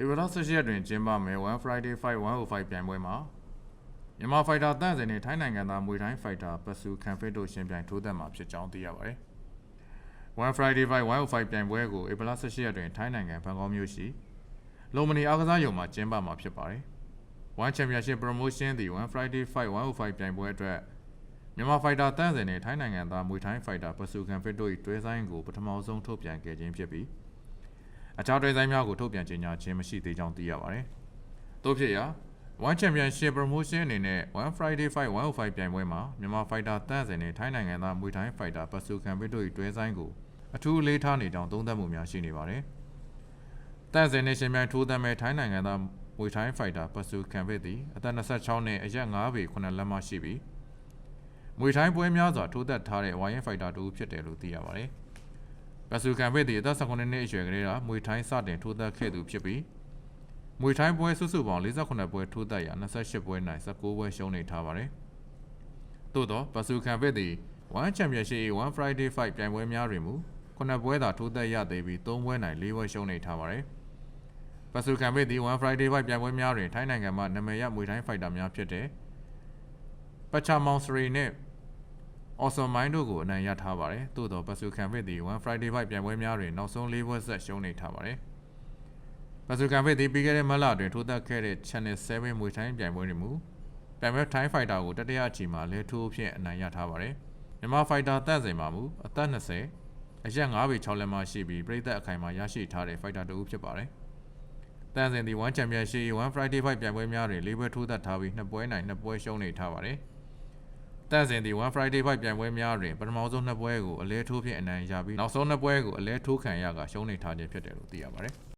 ဧပြီလ18ရက်တွင်ကျင်းပမယ် One Friday Fight 105ပြိုင်ပွဲမှာမြန်မာဖိုက်တာတန့်စင်နဲ့ထိုင်းနိုင်ငံသားမွေထိုင်းဖိုက်တာပစုခံဖစ်တို့ရှင်ပြိုင်ထိုးသက်မှာဖြစ်ကြောင်းသိရပါတယ်။ One Friday Fight 105ပြိုင်ပွဲကိုဧပြီလ18ရက်တွင်ထိုင်းနိုင်ငံဘန်ကောက်မြို့ရှိလုံမနီအားကစားရုံမှာကျင်းပမှာဖြစ်ပါတယ်။ One Championship Promotion သည် One Friday Fight 105ပြိုင်ပွဲအတွက်မြန်မာဖိုက်တာတန့်စင်နဲ့ထိုင်းနိုင်ငံသားမွေထိုင်းဖိုက်တာပစုခံဖစ်တို့၏တွဲဆိုင်ကိုပထမဆုံးထုတ်ပြန်ခဲ့ခြင်းဖြစ်ပြီး အခြားတွဲဆိုင်များကိုထုတ်ပြန်ကြေညာခြင်းမရှိသေးကြောင်းသိရပါတယ်။သို့ဖြစ်ရာ One Championship Promotion အနေနဲ့ One Friday Fight 105ပြိုင်ပွဲမှာမြန်မာဖိုက်တာတန့်စင်နဲ့ထိုင်းနိုင်ငံသားမွေထိုင်းဖိုက်တာပစုခံပစ်တို့၏တွဲဆိုင်ကိုအထူးအလေးထားနေကြောင်းသုံးသပ်မှုများရှိနေပါတယ်။တန့်စင်နဲ့ရှင်ပြိုင်ထိုးသတ်မဲ့ထိုင်းနိုင်ငံသားမွေထိုင်းဖိုက်တာပစုခံပစ်သည်အသက်26နှစ်အရက်9ပေ9လက်မရှိပြီးမွေထိုင်းပွဲများစွာထိုးသက်ထားတဲ့ဝိုင်းရင်ဖိုက်တာတူဖြစ်တယ်လို့သိရပါတယ်။ ပစုကံပစ်သည်အသက်18နှစ်အရွယ်ကလေးကမွေထိုင်းစတင်ထိုးသက်ခဲ့သူဖြစ်ပြီးမွေထိုင်းပွဲစုစုပေါင်း48ပွဲထိုးသက်ရာ28ပွဲနိုင်19ပွဲရှုံးနေထားပါတယ်။သို့သောပစုကံပစ်သည် One Championship One Friday Fight ပြိုင်ပွဲများတွင်မူ9ပွဲသာထိုးသက်ရသေးပြီး3ပွဲနိုင်4ပွဲရှုံးနေထားပါတယ်။ပစုကံပစ်သည် One Friday Fight ပြိုင်ပွဲများတွင်ထိုင်းနိုင်ငံမှနာမည်ရမွေထိုင်းဖိုက်တာများဖြစ်တဲ့ပချာမောင်စရီနှင့် Awesome Mind တို့ကိုအနိုင်ရထားပါတယ်။သို့သောပစုခံဖစ်သည် One Friday Fight ပြိုင်ပွဲများတွင်နောက်ဆုံး၄ပွဲဆက်ရှုံးနေထားပါတယ်။ပစုခံဖစ်သည်ပြီးခဲ့တဲ့မတ်လတွင်ထိုးသက်ခဲ့တဲ့ Channel 7မွေထိုင်းပြိုင်ပွဲတွင်မူပြိုင်ပွဲထိုင်းဖိုက်တာကိုတတိယအချီမှာလဲထိုးဖြင့်အနိုင်ရထားပါတယ်။မြန်မာဖိုက်တာတန့်စင်မှာမူအသက်20အရက်9ပေ6လက်မရှိပြီးပြည်သက်အခိုင်မှာရရှိထားတဲ့ဖိုက်တာတူဖြစ်ပါတယ်။တန့်စင်သည် One Championship One Friday Fight ပြိုင်ပွဲများတွင်၄ပွဲထိုးသက်ထားပြီး2ပွဲနိုင်2ပွဲရှုံးနေထားပါတယ်။ တန့်စင်သည် One Friday Fight ပြိုင်ပွဲများတွင်ပထမဆုံးနှစ်ပွဲကိုအလဲထိုးဖြင့်အနိုင်ရပြီးနောက်ဆုံးနှစ်ပွဲကိုအလဲထိုးခံရကရှုံးနေထားခြင်းဖြစ်တယ်လို့သိရပါတယ်။